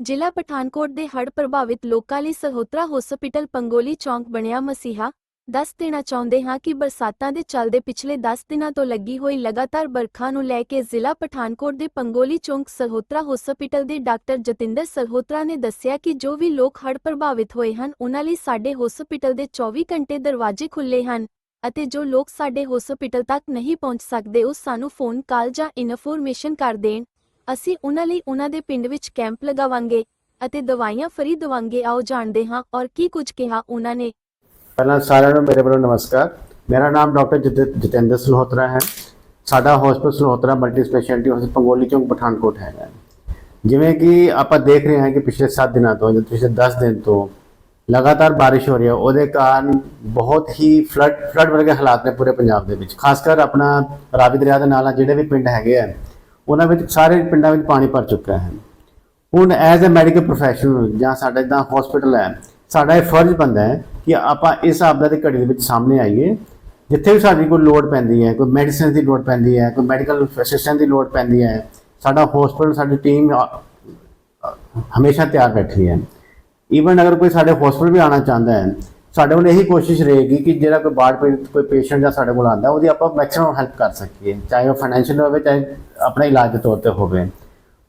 ਜ਼ਿਲ੍ਹਾ ਪਠਾਨਕੋਟ ਦੇ ਹੜ੍ਹ ਪ੍ਰਭਾਵਿਤ ਲੋਕਾਂ ਲਈ ਸਹੋਤਰਾ ਹਸਪੀਟਲ ਪੰਗੋਲੀ ਚੌਂਕ ਬਣਿਆ ਮਸੀਹਾ। ਦੱਸ ਦੇਣਾ ਚਾਹੁੰਦੇ ਹਾਂ ਕਿ ਬਰਸਾਤਾਂ ਦੇ ਚੱਲਦੇ ਪਿਛਲੇ 10 ਦਿਨਾਂ ਤੋਂ ਲੱਗੀ ਹੋਈ ਲਗਾਤਾਰ ਬਰਖਾ ਨੂੰ ਲੈ ਕੇ ਜ਼ਿਲ੍ਹਾ ਪਠਾਨਕੋਟ ਦੇ ਪੰਗੋਲੀ ਚੌਂਕ ਸਰਹੋਤਰਾ ਹਸਪੀਟਲ ਦੇ ਡਾਕਟਰ ਜਤਿੰਦਰ ਸਰਹੋਤਰਾ ਨੇ ਦੱਸਿਆ ਕਿ ਜੋ ਵੀ ਲੋਕ ਹੜ੍ਹ ਪ੍ਰਭਾਵਿਤ ਹੋਏ ਹਨ, ਉਹਨਾਂ ਲਈ ਸਾਡੇ ਹਸਪੀਟਲ ਦੇ 24 ਘੰਟੇ ਦਰਵਾਜ਼ੇ ਖੁੱਲ੍ਹੇ ਹਨ ਅਤੇ ਜੋ ਲੋਕ ਸਾਡੇ ਹਸਪੀਟਲ ਤੱਕ ਨਹੀਂ ਪਹੁੰਚ ਸਕਦੇ, ਉਹ ਸਾਨੂੰ ਫੋਨ ਕਾਲ ਜਾਂ ਇਨਫੋਰਮੇਸ਼ਨ ਕਰ ਦੇਣ। ਅਸੀਂ ਉਹਨਾਂ ਲਈ ਉਹਨਾਂ ਦੇ ਪਿੰਡ ਵਿੱਚ ਕੈਂਪ ਲਗਾਵਾਂਗੇ ਅਤੇ ਦਵਾਈਆਂ ਫਰੀ ਦਵਾਂਗੇ, ਆਓ ਜਾਣਦੇ ਹਾਂ ਔਰ ਕੀ ਕੁਝ ਕਿਹਾ ਉਹਨਾਂ ਨੇ। ਪਹਿਲਾਂ ਸਾਰਿਆਂ ਨੂੰ ਮੇਰੇ ਵੱਲੋਂ ਨਮਸਕਾਰ। ਮੇਰਾ ਨਾਮ ਡਾਕਟਰ ਜਤਿੰਦਰ ਸਲਹੋਤਰਾ ਹੈ। ਸਾਡਾ ਹਸਪਤਾਲ ਸਲਹੋਤਰਾ ਮਲਟੀ ਸਪੈਸ਼ਲਿਟੀ ਹਸਪਤਾਲ ਪੰਗੋਲੀ ਚੌਂਕ, ਪਠਾਨਕੋਟ ਹੈਗਾ ਜਿਵੇਂ ਕਿ ਆਪਾਂ ਦੇਖ ਰਹੇ ਹਾਂ ਕਿ ਪਿਛਲੇ 7 ਦਿਨਾਂ ਤੋਂ ਜਾਂ ਪਿਛਲੇ 10 ਦਿਨ ਤੋਂ ਲਗਾਤਾਰ ਬਾਰਿਸ਼ ਹੋ ਰਹੀ ਹੈ। ਉਹਦੇ ਕਾਰਨ ਬਹੁਤ ਹੀ ਫਲੱਡ ਫਲੱਡ ਵਰਗੇ ਹਾਲਾਤ ਨੇ ਪੂਰੇ ਪੰਜਾਬ ਦੇ ਵਿੱਚ। ਖਾਸ ਕਰ ਆਪਣਾ ਰਾਵੀ ਦਰਿਆ ਦੇ ਨਾਲ ਜਿਹੜੇ ਵੀ ਪਿੰਡ ਹੈਗੇ ਆ ਉਹਨਾਂ ਵਿੱਚ ਸਾਰੇ ਪਿੰਡਾਂ ਵਿੱਚ ਪਾਣੀ ਭਰ ਚੁੱਕਾ ਹੈ। ਹੁਣ ਐਜ਼ ਅ ਮੈਡੀਕਲ ਪ੍ਰੋਫੈਸ਼ਨਲ ਜਾਂ ਸਾਡਾ ਜਿੱਦਾਂ ਹਸਪੀਟਲ ਹੈ, ਸਾਡਾ ਇਹ ਫਰਜ਼ ਬਣਦਾ ਹੈ ਕਿ ਆਪਾਂ ਇਸ ਆਪਦਾ ਦੀ ਘੜੀ ਦੇ ਵਿੱਚ ਸਾਹਮਣੇ ਆਈਏ, ਜਿੱਥੇ ਵੀ ਸਾਡੀ ਕੋਈ ਲੋੜ ਪੈਂਦੀ ਹੈ, ਕੋਈ ਮੈਡੀਸਿਨ ਦੀ ਲੋੜ ਪੈਂਦੀ ਹੈ, ਕੋਈ ਮੈਡੀਕਲ ਅਸਿਸਟੈਂਟ ਦੀ ਲੋੜ ਪੈਂਦੀ ਹੈ, ਸਾਡਾ ਹਸਪੀਟਲ ਸਾਡੀ ਟੀਮ ਹਮੇਸ਼ਾ ਤਿਆਰ ਬੈਠੀ ਹੈ। ਈਵਨ ਅਗਰ ਕੋਈ ਸਾਡੇ ਹਸਪੀਟਲ ਵੀ ਆਉਣਾ ਚਾਹੁੰਦਾ ਹੈ ਸਾਡੇ ਕੋਲ ਇਹੀ ਕੋਸ਼ਿਸ਼ ਰਹੇਗੀ ਕਿ ਜਿਹੜਾ ਕੋਈ ਬਾੜ ਪੀੜਤ ਕੋਈ ਪੇਸ਼ੈਂਟ ਜਾਂ ਸਾਡੇ ਕੋਲ ਆਉਂਦਾ, ਉਹਦੀ ਆਪਾਂ ਮੈਕਸਿਮਮ ਹੈਲਪ ਕਰ ਸਕੀਏ, ਚਾਹੇ ਉਹ ਫਾਈਨੈਂਸ਼ੀਅਲ ਹੋਵੇ, ਚਾਹੇ ਆਪਣੇ ਇਲਾਜ ਦੇ ਤੌਰ ਤੇ ਹੋਵੇ।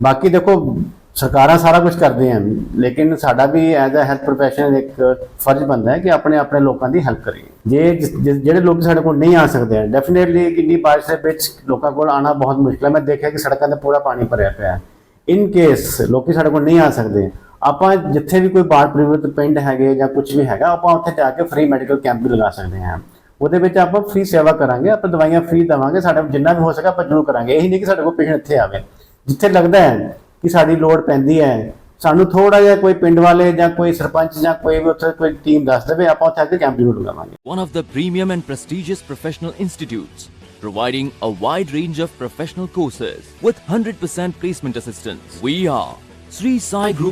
ਬਾਕੀ ਦੇਖੋ, ਸਰਕਾਰਾਂ ਸਾਰਾ ਕੁਝ ਕਰਦੀਆਂ ਹਨ, ਲੇਕਿਨ ਸਾਡਾ ਵੀ ਐਜ਼ ਅ ਹੈਲਥ ਪ੍ਰੋਫੈਸ਼ਨਲ ਇੱਕ ਫਰਜ਼ ਬਣਦਾ ਹੈ ਕਿ ਆਪਣੇ ਆਪਣੇ ਲੋਕਾਂ ਦੀ ਹੈਲਪ ਕਰੀਏ। ਜੇ ਜਿਹੜੇ ਲੋਕ ਸਾਡੇ ਕੋਲ ਨਹੀਂ ਆ ਸਕਦੇ ਡੈਫੀਨੇਟਲੀ ਇੰਨੀ ਬਾਰਿਸ਼ ਦੇ ਵਿੱਚ ਲੋਕਾਂ ਕੋਲ ਆਣਾ ਬਹੁਤ ਮੁਸ਼ਕਲ ਹੈ। ਮੈਂ ਦੇਖਿਆ ਕਿ ਸੜਕਾਂ ਤੇ ਪੂਰਾ ਪਾਣੀ ਭਰਿਆ ਪਿਆ ਹੈ। ਇਨ ਕੇਸ ਲੋਕੀ ਸਾਡੇ ਕੋਲ ਨਹੀਂ ਆ ਸਕਦੇ ਆਪਾਂ ਜਿੱਥੇ ਵੀ ਕੋਈ ਬਾੜ ਪ੍ਰਭਾਵਿਤ ਪਿੰਡ ਹੈਗੇ ਜਾਂ ਕੁਝ ਵੀ ਹੈਗਾ ਆਪਾਂ ਉੱਥੇ ਜਾ ਕੇ ਫ੍ਰੀ ਮੈਡੀਕਲ ਕੈਂਪ ਵੀ ਲਗਾ ਸਕਦੇ ਹਾਂ। ਉਹਦੇ ਵਿੱਚ ਆਪਾਂ ਫ੍ਰੀ ਸੇਵਾ ਕਰਾਂਗੇ ਆਪਾਂ ਦਵਾਈਆਂ ਫ੍ਰੀ ਦੇਵਾਂਗੇ ਸਾਡਾ ਜਿੰਨਾ ਵੀ ਹੋ ਸਕੇ ਆਪਾਂ ਜ਼ਰੂਰ ਕਰਾਂਗੇ। ਇਹੀ ਨਹੀਂ ਕਿ ਸਾਡੇ ਕੋਲ ਪੇਸ਼ੈਂਟ ਇੱਥੇ ਆਵੇ। ਜਿੱਥੇ ਲੱਗਦਾ ਹੈ ਕਿ ਸਾਡੀ ਲੋੜ ਪੈਂਦੀ ਹੈ ਸਾਨੂੰ ਥੋੜਾ ਜਿਹਾ ਕੋਈ ਪਿੰਡ ਵਾਲੇ ਜਾਂ ਕੋਈ ਸਰਪੰਚ ਜਾਂ ਕੋਈ ਵੀ ਉੱਥੇ ਕੋਈ ਟੀਮ ਦੱਸ ਦੇਵੇ ਆਪਾਂ ਉੱਥੇ ਆ ਕੇ ਕੈਂਪ ਜ਼ਰੂਰ ਲਗਾਵਾਂਗੇ। One of the premium and prestigious professional institutes, providing a wide range of professional courses with 100% placement assistance. We are Sri Sai Group